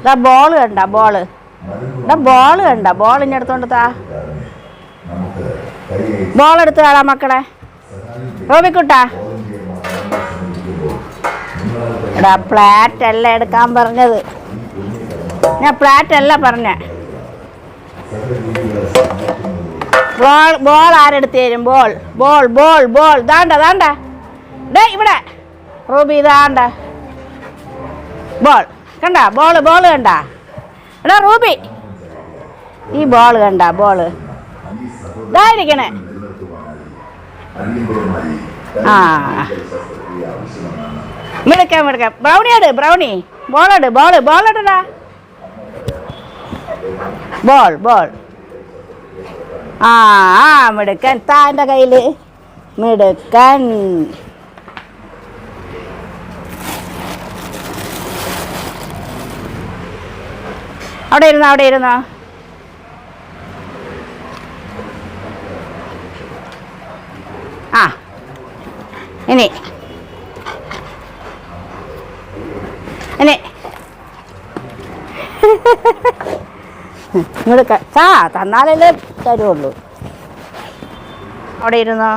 ഇതാ ബോൾ കണ്ട ball ball കണ്ട ബോൾ ഇനി എടുത്തോണ്ട് താ. ബോൾ എടുത്ത് താടാ മക്കളെ. റോബിക്കുട്ടാ. എടാ പ്ലാറ്റ് അല്ല എടുക്കാൻ പറഞ്ഞത്. ഞാൻ പ്ലാറ്റ് അല്ല പറഞ്ഞ. ബോൾ ബോൾ ആരെടുത്ത് തരും? ബോൾ ബോൾ ബോൾ ബോൾ ദാണ്ട ദാണ്ട. ഇവിടെ. റൂബി ദാണ്ട. ബോൾ കണ്ട? ബോൾ ബോൾ കണ്ട? എടാ റൂബി. ഈ ബോൾ കണ്ട ബോൾ ഇതായിരിക്കണേ ആ. മിടുക്കാം മിടുക്കാം. ബ്രൗണി എടു Brownie. Ball ball ball ball ball ആ ആ മിടുക്കൻ. താന്റെ കയ്യിൽ മിടുക്കൻ. അവിടെ ഇരുന്നോ അവിടെ ഇരുന്നോ. ആ ഇനി. ഇനി. ഇങ്ങോട്ട് ചാ തന്നാലല്ലേ തരുള്ളൂ. അവിടെ ഇരുന്നോ.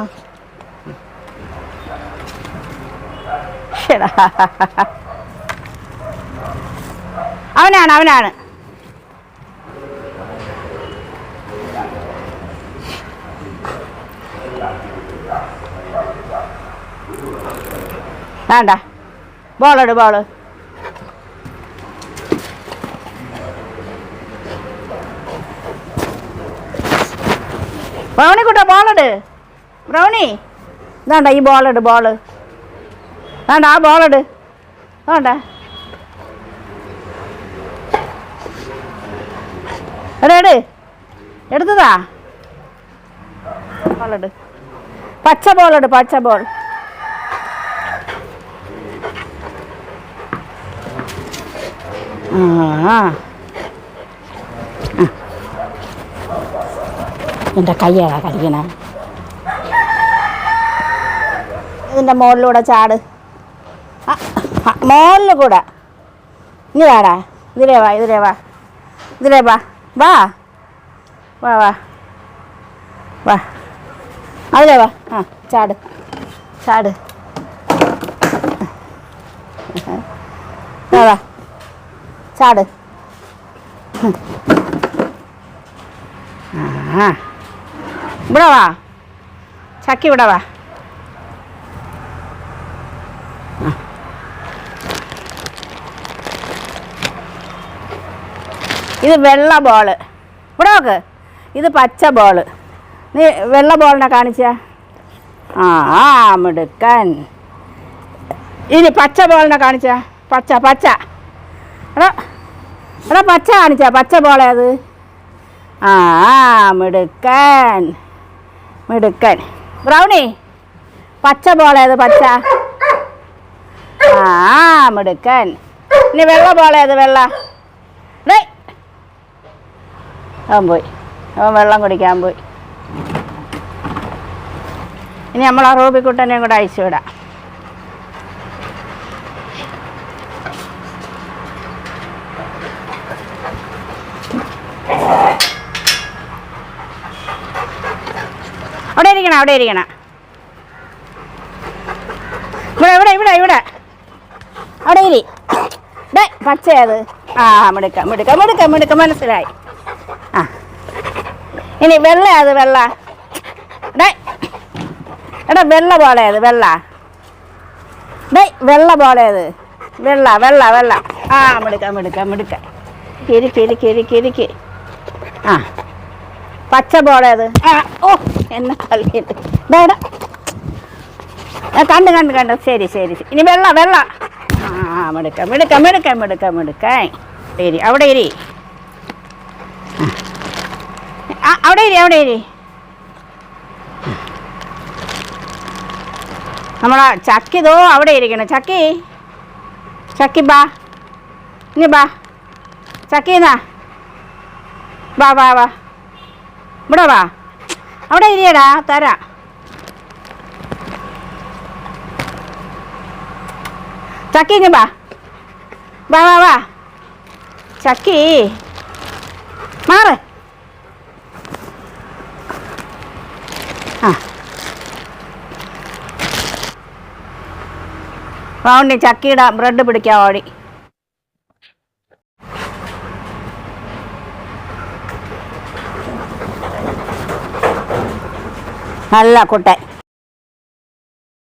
അവനാണ് അവനാണ്. വേണ്ട. ബോളെടു ബോൾ. ബ്രൗണി കുട്ട ബോളെട്. ബ്രൗണി. വേണ്ട ഈ ബോളെട് ബോൾ. വേണ്ട ആ ബോളെട്. വേണ്ട. എടാ എട്. എടുത്തതാ. ബോളെട്. പച്ച ബോളെട് പച്ച ബോൾ. ആ എന്റെ കയ്യാ കളിക്കണേ ഇതിന്റെ മുകളിലൂടെ ചാട്. ആ, ആ, മുകളിൽ കൂടെ. ഇനി വാടാ ഇതിലേ വാ ഇതിലേ വാ. ഇതിലേ വാ. വാ. വാ വാ. വാ. അതിലേ വാ. ആ ചാട്. ചാട്. വാ വാ. ചാട്. ആ ഇവിടെ വാ. ചക്കി ഇവിടെ വാ. ഇത് വെള്ള ബോൾ ഇവിടെ നോക്ക്. ഇത് പച്ച ബോൾ നീ വെള്ള ബോളിനെ കാണിച്ച? ആ ആ മിടുക്കൻ. ഇനി പച്ച ബോളിനെ കാണിച്ച? പച്ച പച്ച. എടാ എടാ പച്ച കാണിച്ചാ പച്ച ബോളേ അത്. ആ മിടുക്കൻ മിടുക്കൻ. ബ്രൗണി പച്ച ബോളേത് പച്ച. ആ മിടുക്കൻ. ഇനി വെള്ള ബോളേത് വെള്ള. ഡേ അവൻ പോയി. അവൻ വെള്ളം കുടിക്കാൻ പോയി. ഇനി നമ്മൾ ആ റൂബിക്കുട്ടനെയും കൂടെ അയച്ചു വിടാം അവിടെ ഇരിക്കണം അവിടെ ഇരിക്കണം. ഇവിടെ ഇവിടെ ഇവിടെ ഇവിടെ. അവിടെ ഇരി. ഡേ പച്ചയത്. ആ മിടുക്ക മിടുക്ക മിടുക്ക മിടുക്ക മനസ്സിലായി. ആ. ഇനി വെള്ള അത് വെള്ള. ഡേ എടാ വെള്ള പോലെയത് വെള്ള. ഡേ വെള്ള പോലെയത്. വെള്ള വെള്ള വെള്ള. ആ മിടുക്ക മിടുക്ക മിടുക്ക. കിരിക്കിരിക്കിരിക്കിരിക്കി ആ. പച്ച പോലെയത്. ആ ഓ. എന്നെ തള്ളിയിട്ട്. വേട കണ്ട് കണ്ട് കണ്ട്. ശരി ശരി. ഇനി വെള്ള വെള്ള. ആ മെടുക്കാം മെടുക്കാം മെടുക്കാം മെടുക്കാം മെടുക്കാം. ഇരി അവിടെ ഇരി. അവിടെ ഇരി അവിടെ ഇരി. നമ്മളെ ചക്കി ഇതോ അവിടെ ഇരിക്കണം. ചക്കി ചക്കി ബാ. ഇനി ബാ. ചക്കിന്നാ വാ വാ വാ ഇവിടെ വാ. അവിടെ ഇരിയടാ തരാം. ചക്കിങ് വാ. വാ വാ വാ. ചക്കി മാറ്. ആ. റൗണ്ടി ചക്കിയുടെ ബ്രെഡ് പിടിക്കാൻ ഓടി. നല്ല കുട്ടൻ